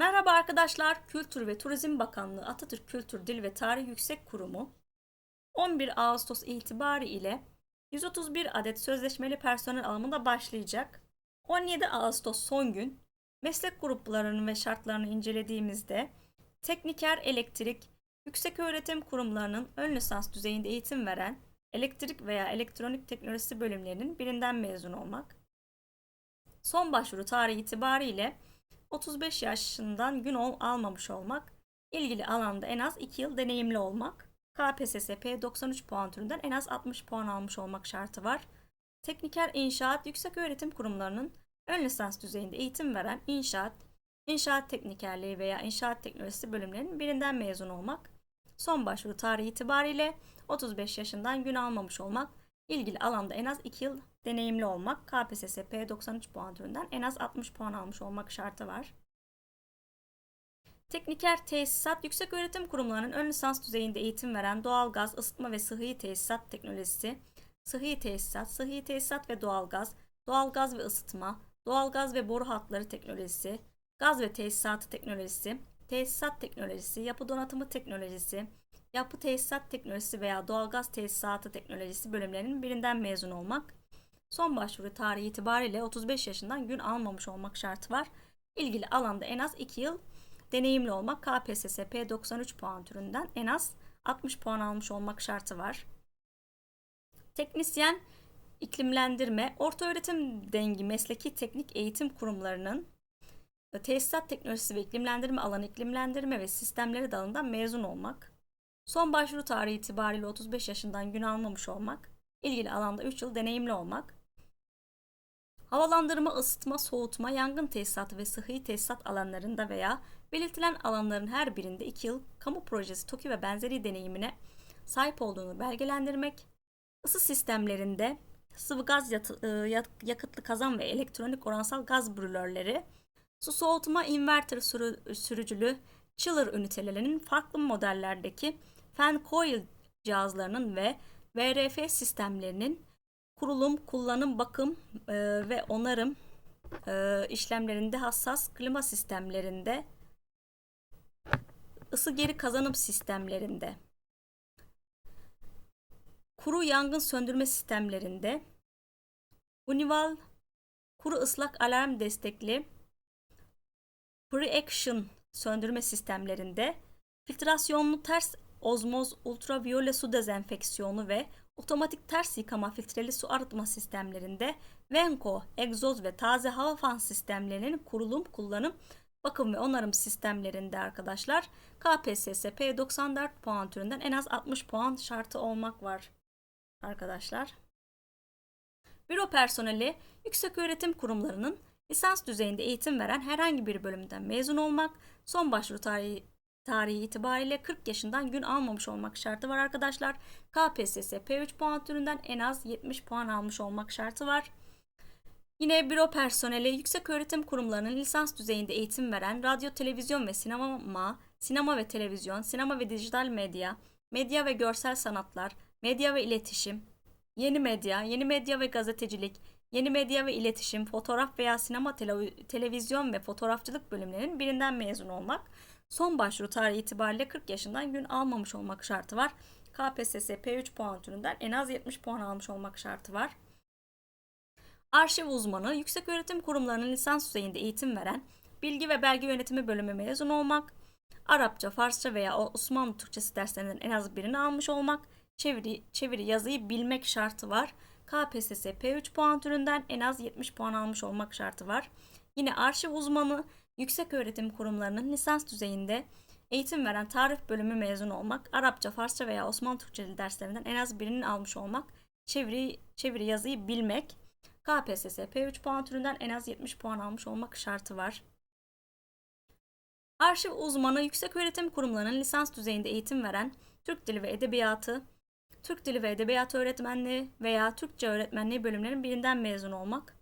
Merhaba arkadaşlar, Kültür ve Turizm Bakanlığı Atatürk Kültür Dil ve Tarih Yüksek Kurumu 11 Ağustos itibari ile 131 adet sözleşmeli personel alımına başlayacak. 17 Ağustos son gün meslek gruplarının ve şartlarını incelediğimizde tekniker elektrik, yükseköğretim kurumlarının ön lisans düzeyinde eğitim veren elektrik veya elektronik teknolojisi bölümlerinin birinden mezun olmak, son başvuru tarihi itibariyle 35 yaşından gün ol almamış olmak, ilgili alanda en az 2 yıl deneyimli olmak, KPSS P93 puan türünden en az 60 puan almış olmak şartı var. Tekniker inşaat yüksek öğretim kurumlarının ön lisans düzeyinde eğitim veren inşaat, inşaat teknikerliği veya inşaat teknolojisi bölümlerinin birinden mezun olmak, son başvuru tarihi itibariyle 35 yaşından gün almamış olmak, ilgili alanda en az 2 yıl deneyimli olmak, KPSS P93 puan türünden en az 60 puan almış olmak şartı var. Tekniker tesisat yüksek öğretim kurumlarının ön lisans düzeyinde eğitim veren doğalgaz, ısıtma ve sıhhi tesisat teknolojisi, sıhhi tesisat, sıhhi tesisat ve doğalgaz, doğalgaz ve ısıtma, doğalgaz ve boru hatları teknolojisi, gaz ve tesisatı teknolojisi, tesisat teknolojisi, yapı donatımı teknolojisi, yapı tesisat teknolojisi veya doğalgaz tesisatı teknolojisi bölümlerinin birinden mezun olmak, son başvuru tarihi itibariyle 35 yaşından gün almamış olmak şartı var. İlgili alanda en az 2 yıl deneyimli olmak KPSS P93 puan türünden en az 60 puan almış olmak şartı var. Teknisyen iklimlendirme, ortaöğretim dengi mesleki teknik eğitim kurumlarının tesisat teknolojisi ve iklimlendirme alanı iklimlendirme ve sistemleri dalından mezun olmak. Son başvuru tarihi itibariyle 35 yaşından gün almamış olmak. ilgili alanda 3 yıl deneyimli olmak. Havalandırma, ısıtma, soğutma, yangın tesisatı ve sıhhi tesisat alanlarında veya belirtilen alanların her birinde 2 yıl kamu projesi, TOKİ ve benzeri deneyimine sahip olduğunu belgelendirmek, ısı sistemlerinde sıvı gaz yatı, yakıtlı kazan ve elektronik oransal gaz brülörleri, su soğutma inverter sürü, sürücülü chiller ünitelerinin farklı modellerdeki fan coil cihazlarının ve VRF sistemlerinin kurulum, kullanım, bakım e, ve onarım e, işlemlerinde hassas klima sistemlerinde ısı geri kazanım sistemlerinde kuru yangın söndürme sistemlerinde Unival kuru ıslak alarm destekli pre-action söndürme sistemlerinde filtrasyonlu ters ozmoz ultraviyole su dezenfeksiyonu ve otomatik ters yıkama filtreli su arıtma sistemlerinde Venco, egzoz ve taze hava fan sistemlerinin kurulum, kullanım, bakım ve onarım sistemlerinde arkadaşlar KPSS P94 puan türünden en az 60 puan şartı olmak var arkadaşlar. Büro personeli yüksek öğretim kurumlarının lisans düzeyinde eğitim veren herhangi bir bölümden mezun olmak, son başvuru tarihi tarihi itibariyle 40 yaşından gün almamış olmak şartı var arkadaşlar. KPSS P3 puan türünden en az 70 puan almış olmak şartı var. Yine büro personeli yüksek öğretim kurumlarının lisans düzeyinde eğitim veren radyo, televizyon ve sinema, sinema ve televizyon, sinema ve dijital medya, medya ve görsel sanatlar, medya ve iletişim, yeni medya, yeni medya ve gazetecilik, yeni medya ve iletişim, fotoğraf veya sinema, televizyon ve fotoğrafçılık bölümlerinin birinden mezun olmak, son başvuru tarihi itibariyle 40 yaşından gün almamış olmak şartı var. KPSS P3 puan türünden en az 70 puan almış olmak şartı var. Arşiv uzmanı, yüksek öğretim kurumlarının lisans düzeyinde eğitim veren bilgi ve belge yönetimi bölümü mezun olmak, Arapça, Farsça veya Osmanlı Türkçesi derslerinden en az birini almış olmak, çeviri, çeviri yazıyı bilmek şartı var. KPSS P3 puan türünden en az 70 puan almış olmak şartı var. Yine arşiv uzmanı, yüksek öğretim kurumlarının lisans düzeyinde eğitim veren tarih bölümü mezun olmak, Arapça, Farsça veya Osmanlı Türkçeli derslerinden en az birinin almış olmak, çeviri, çeviri yazıyı bilmek, KPSS P3 puan türünden en az 70 puan almış olmak şartı var. Arşiv uzmanı yüksek öğretim kurumlarının lisans düzeyinde eğitim veren Türk Dili ve Edebiyatı, Türk Dili ve Edebiyatı öğretmenliği veya Türkçe öğretmenliği bölümlerinin birinden mezun olmak,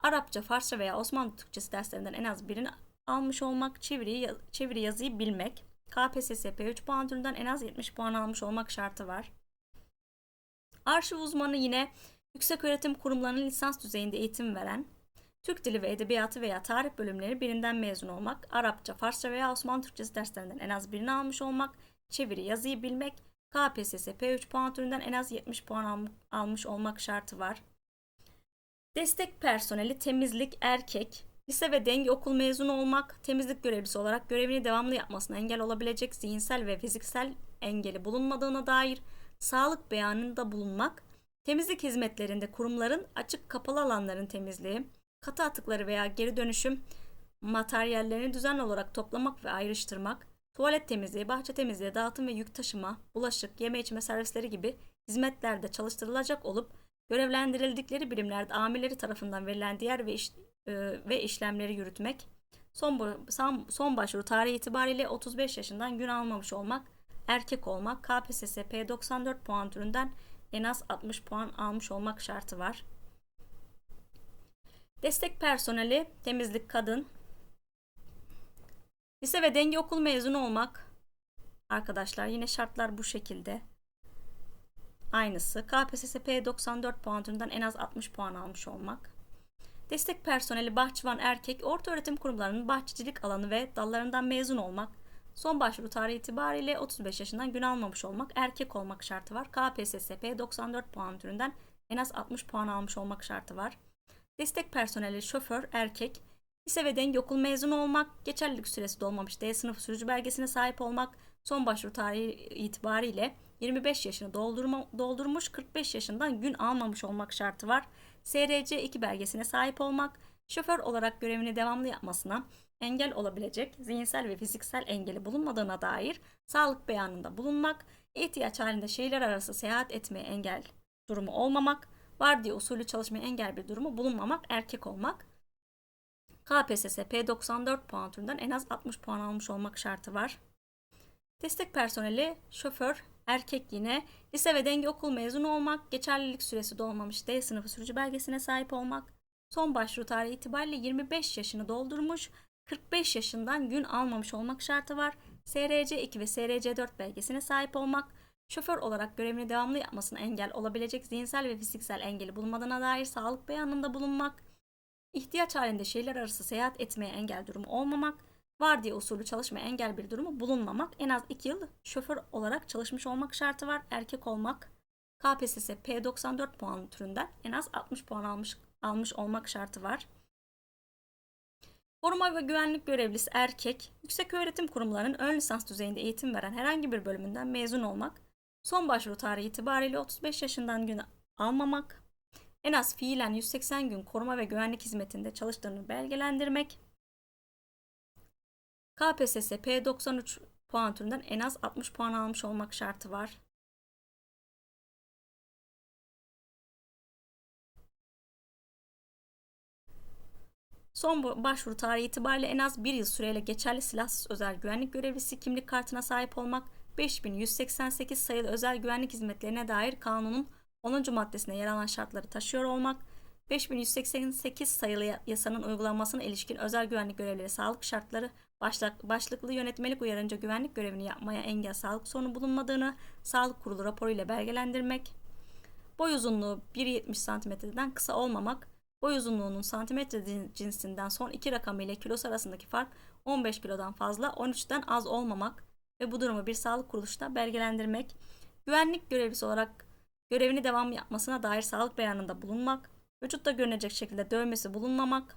Arapça, Farsça veya Osmanlı Türkçesi derslerinden en az birini almış olmak, çeviri, çeviri yazıyı bilmek, KPSS P3 puan türünden en az 70 puan almış olmak şartı var. Arşiv uzmanı yine yüksek öğretim kurumlarının lisans düzeyinde eğitim veren, Türk Dili ve Edebiyatı veya Tarih bölümleri birinden mezun olmak, Arapça, Farsça veya Osmanlı Türkçesi derslerinden en az birini almış olmak, çeviri, yazıyı bilmek, KPSS P3 puan türünden en az 70 puan al- almış olmak şartı var. Destek personeli temizlik erkek, lise ve denge okul mezunu olmak, temizlik görevlisi olarak görevini devamlı yapmasına engel olabilecek zihinsel ve fiziksel engeli bulunmadığına dair sağlık beyanında bulunmak, temizlik hizmetlerinde kurumların açık kapalı alanların temizliği, katı atıkları veya geri dönüşüm materyallerini düzenli olarak toplamak ve ayrıştırmak, tuvalet temizliği, bahçe temizliği, dağıtım ve yük taşıma, bulaşık, yeme içme servisleri gibi hizmetlerde çalıştırılacak olup görevlendirildikleri birimlerde amirleri tarafından verilen diğer ve, iş, e, ve işlemleri yürütmek, son, son başvuru tarihi itibariyle 35 yaşından gün almamış olmak, erkek olmak, KPSS P94 puan türünden en az 60 puan almış olmak şartı var. Destek personeli, temizlik kadın, lise ve denge okul mezunu olmak. Arkadaşlar yine şartlar bu şekilde. Aynısı. KPSS P94 puan türünden en az 60 puan almış olmak. Destek personeli bahçıvan erkek, orta öğretim kurumlarının bahçecilik alanı ve dallarından mezun olmak. Son başvuru tarihi itibariyle 35 yaşından gün almamış olmak, erkek olmak şartı var. KPSS P94 puan türünden en az 60 puan almış olmak şartı var. Destek personeli şoför erkek, lise ve denge okul mezunu olmak, geçerlilik süresi dolmamış D sınıfı sürücü belgesine sahip olmak, son başvuru tarihi itibariyle 25 yaşını doldurma, doldurmuş 45 yaşından gün almamış olmak şartı var. SRC 2 belgesine sahip olmak, şoför olarak görevini devamlı yapmasına engel olabilecek zihinsel ve fiziksel engeli bulunmadığına dair sağlık beyanında bulunmak, ihtiyaç halinde şehirler arası seyahat etmeye engel durumu olmamak, vardiya usulü çalışmaya engel bir durumu bulunmamak, erkek olmak. KPSS P94 puan türünden en az 60 puan almış olmak şartı var. Destek personeli, şoför, erkek yine, lise ve denge okul mezunu olmak, geçerlilik süresi dolmamış D sınıfı sürücü belgesine sahip olmak, son başvuru tarihi itibariyle 25 yaşını doldurmuş, 45 yaşından gün almamış olmak şartı var. SRC 2 ve SRC 4 belgesine sahip olmak, şoför olarak görevini devamlı yapmasına engel olabilecek zihinsel ve fiziksel engeli bulunmadığına dair sağlık beyanında bulunmak, ihtiyaç halinde şehirler arası seyahat etmeye engel durumu olmamak, vardiya usulü çalışmaya engel bir durumu bulunmamak, en az 2 yıl şoför olarak çalışmış olmak şartı var, erkek olmak, KPSS P94 puan türünden en az 60 puan almış, almış olmak şartı var. Koruma ve güvenlik görevlisi erkek, yüksek öğretim kurumlarının ön lisans düzeyinde eğitim veren herhangi bir bölümünden mezun olmak, son başvuru tarihi itibariyle 35 yaşından gün almamak, en az fiilen 180 gün koruma ve güvenlik hizmetinde çalıştığını belgelendirmek, KPSS P93 puan türünden en az 60 puan almış olmak şartı var. Son başvuru tarihi itibariyle en az bir yıl süreyle geçerli silahsız özel güvenlik görevlisi kimlik kartına sahip olmak, 5188 sayılı özel güvenlik hizmetlerine dair kanunun 10. maddesine yer alan şartları taşıyor olmak, 5188 sayılı yasanın uygulanmasına ilişkin özel güvenlik görevleri sağlık şartları başlık, başlıklı yönetmelik uyarınca güvenlik görevini yapmaya engel sağlık sorunu bulunmadığını sağlık kurulu raporu ile belgelendirmek, boy uzunluğu 1.70 cm'den kısa olmamak, boy uzunluğunun santimetre cinsinden son iki rakamı ile kilosu arasındaki fark 15 kilodan fazla 13'ten az olmamak ve bu durumu bir sağlık kuruluşta belgelendirmek, güvenlik görevlisi olarak görevini devam yapmasına dair sağlık beyanında bulunmak, vücutta görünecek şekilde dövmesi bulunmamak,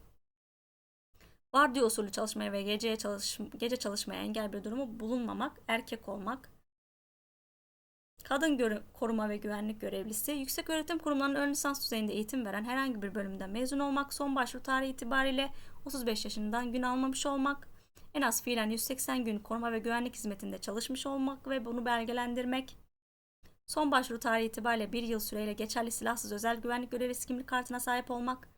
vardiya usulü çalışmaya ve geceye çalış, gece çalışmaya engel bir durumu bulunmamak, erkek olmak, kadın koruma ve güvenlik görevlisi, yüksek öğretim kurumlarının ön lisans düzeyinde eğitim veren herhangi bir bölümden mezun olmak, son başvuru tarihi itibariyle 35 yaşından gün almamış olmak, en az fiilen 180 gün koruma ve güvenlik hizmetinde çalışmış olmak ve bunu belgelendirmek, son başvuru tarihi itibariyle bir yıl süreyle geçerli silahsız özel güvenlik görevlisi kimlik kartına sahip olmak,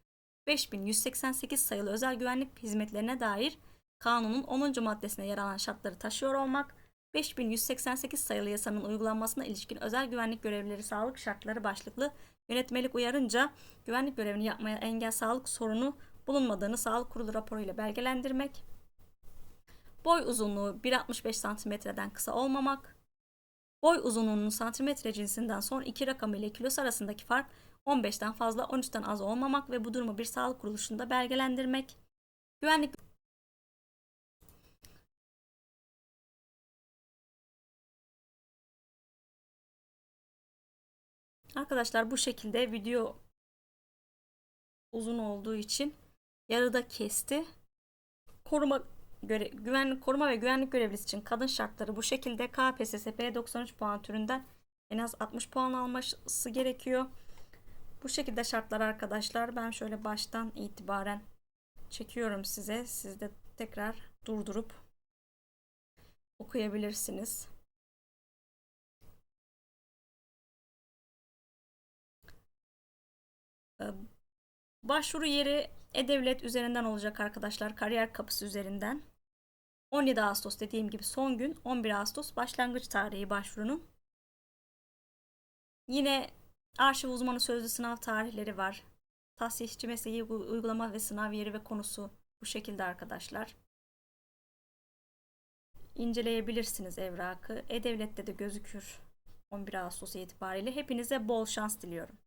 5188 sayılı özel güvenlik hizmetlerine dair kanunun 10. maddesine yer alan şartları taşıyor olmak, 5188 sayılı yasanın uygulanmasına ilişkin özel güvenlik görevlileri sağlık şartları başlıklı yönetmelik uyarınca güvenlik görevini yapmaya engel sağlık sorunu bulunmadığını sağlık kurulu raporuyla belgelendirmek, boy uzunluğu 1.65 cm'den kısa olmamak, boy uzunluğunun santimetre cinsinden son iki rakamı ile kilosu arasındaki fark 15'ten fazla 13'ten az olmamak ve bu durumu bir sağlık kuruluşunda belgelendirmek. Güvenlik Arkadaşlar bu şekilde video uzun olduğu için yarıda kesti. Koruma göre, güvenlik koruma ve güvenlik görevlisi için kadın şartları bu şekilde KPSS P93 puan türünden en az 60 puan alması gerekiyor. Bu şekilde şartlar arkadaşlar. Ben şöyle baştan itibaren çekiyorum size. Siz de tekrar durdurup okuyabilirsiniz. Ee, Başvuru yeri e-devlet üzerinden olacak arkadaşlar. Kariyer kapısı üzerinden. 17 Ağustos dediğim gibi son gün 11 Ağustos başlangıç tarihi başvurunun. Yine arşiv uzmanı sözlü sınav tarihleri var. Tahsisçi mesleği uygulama ve sınav yeri ve konusu bu şekilde arkadaşlar. İnceleyebilirsiniz evrakı. E-Devlet'te de gözükür 11 Ağustos itibariyle. Hepinize bol şans diliyorum.